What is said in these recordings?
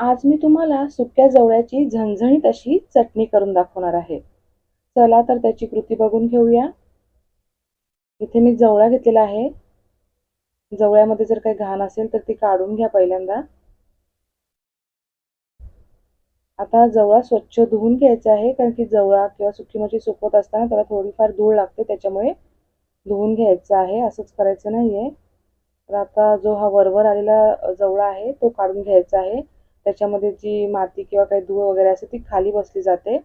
आज मी तुम्हाला सुक्या जवळ्याची झणझणीत अशी चटणी करून दाखवणार आहे. चला तर त्याची कृती बघून घेऊया. इथे मी जवळा घेतलेला आहे. जवळ्यामध्ये जर काही घाण असेल तर ती काढून घ्या पहिल्यांदा. आता जवळा स्वच्छ धुवून घ्यायचा आहे कारण की जवळा किंवा सुकी मच्छी सुकवत असताना त्याला थोडीफार धूळ लागते त्याच्यामुळे धुवून घ्यायचं आहे. असंच करायचं नाही आहे तर आता जो हा वरवर आलेला जवळा आहे तो काढून घ्यायचा आहे. त्याच्यामध्ये जी माती किंवा काही धूळ वगैरे असते ती खाली बसली जाते.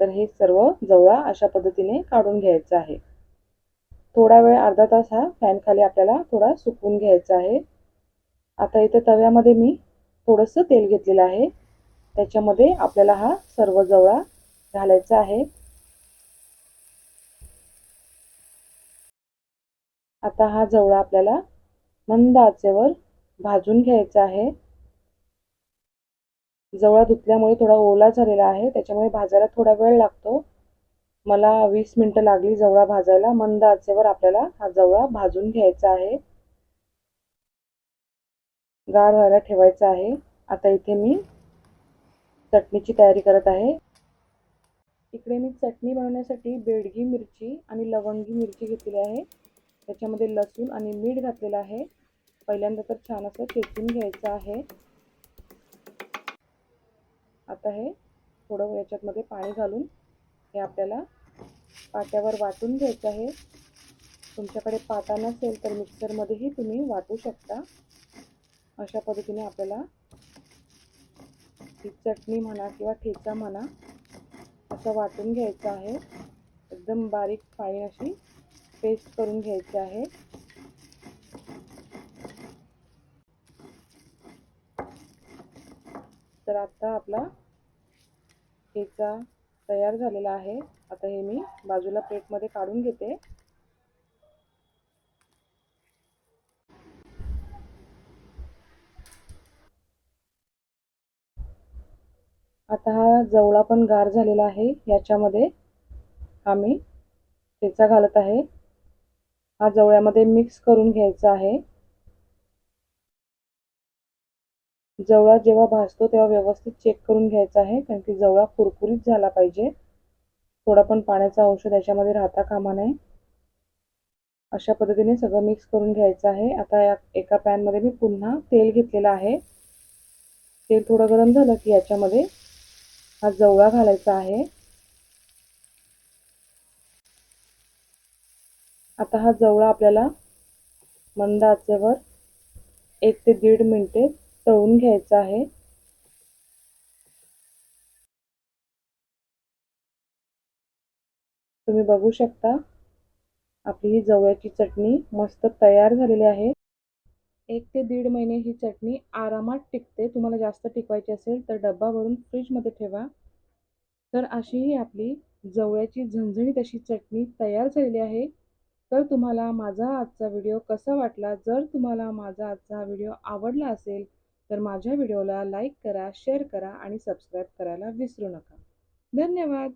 तर हे सर्व जवळा अशा पद्धतीने काढून घ्यायचं आहे. थोडा वेळ अर्धा तास हा फॅन खाली आपल्याला थोडा सुकवून घ्यायचा आहे. आता इथे तव्यामध्ये मी थोडंसं तेल घेतलेलं आहे. त्याच्यामध्ये आपल्याला हा सर्व जवळा घालायचा आहे. आता हा जवळा आपल्याला मंद आचेवर भाजून घ्यायचा आहे. जवळा धुतल्यामुळे थोडा ओला झालेला आहे त्याच्यामुळे भाजायला थोडा वेळ लागतो. मला वीस मिनटं लागली जवळा भाजायला मंद आचेवर आपल्याला हा जवळा भाजून घ्यायचा आहे. गार व्हायला ठेवायचा आहे. आता इथे मी चटणीची तयारी करत आहे. इकडे मी चटणी बनवण्यासाठी बेडगी मिरची आणि लवंगी मिरची घेतलेली आहे. त्याच्यामध्ये लसूण आणि मीठ घातलेलं आहे. पहिल्यांदा तर छान असं चेचून घ्यायचं आहे. आता हे थोडं याच्यातमध्ये पाणी घालून हे आपल्याला पाट्यावर वाटून घ्यायचं आहे. तुमच्याकडे पाटा नसेल तर मिक्सरमध्येही तुम्ही वाटू शकता. अशा पद्धतीने आपल्याला ही चटणी म्हणा किंवा ठेचा म्हणा असं वाटून घ्यायचं आहे. एकदम बारीक फाईन अशी पेस्ट करून घ्यायची आहे. तर आता आपला ठेचा तयार झालेला आहे. आता हे मी बाजूला प्लेटमध्ये काढून घेते. आता हा जवळा पण गार झालेला आहे. याच्यामध्ये आम्ही ठेचा घालत आहे. हा जवळ्यामध्ये मिक्स करून घ्यायचा आहे. जवळा जेव्हा भाजतो तेव्हा व्यवस्थित चेक करून घ्यायचा आहे. कारण की जवळा कुरकुरीत झाला पाहिजे. थोडा पण पाण्याचा अंश त्याच्यामध्ये राहता कामा नये. अशा पद्धतीने सगळं मिक्स करून घ्यायचं आहे. आता या एका पॅनमध्ये मी पुन्हा तेल घेतलेलं आहे. तेल थोडं गरम झालं की याच्यामध्ये हा जवळा घालायचा आहे. आता हा जवळा आपल्याला मंद आचेवर एक ते दीड मिनटे तळून घ्यायचं आहे. तुम्ही बघू शकता आपली ही जवळ्याची चटणी मस्त तयार झालेली आहे. एक ते दीड महिने ही चटणी आरामात टिकते. तुम्हाला जास्त टिकवायची असेल तर डब्बा भरून फ्रीजमध्ये ठेवा. तर अशी ही आपली जवळ्याची झणझणीत अशी चटणी तयार झालेली आहे. तर तुम्हाला माझा आजचा व्हिडिओ कसा वाटला? जर तुम्हाला माझा आजचा व्हिडिओ आवडला असेल तर माझ्या व्हिडिओला लाईक करा शेअर करा आणि सबस्क्राईब करायला विसरू नका. धन्यवाद.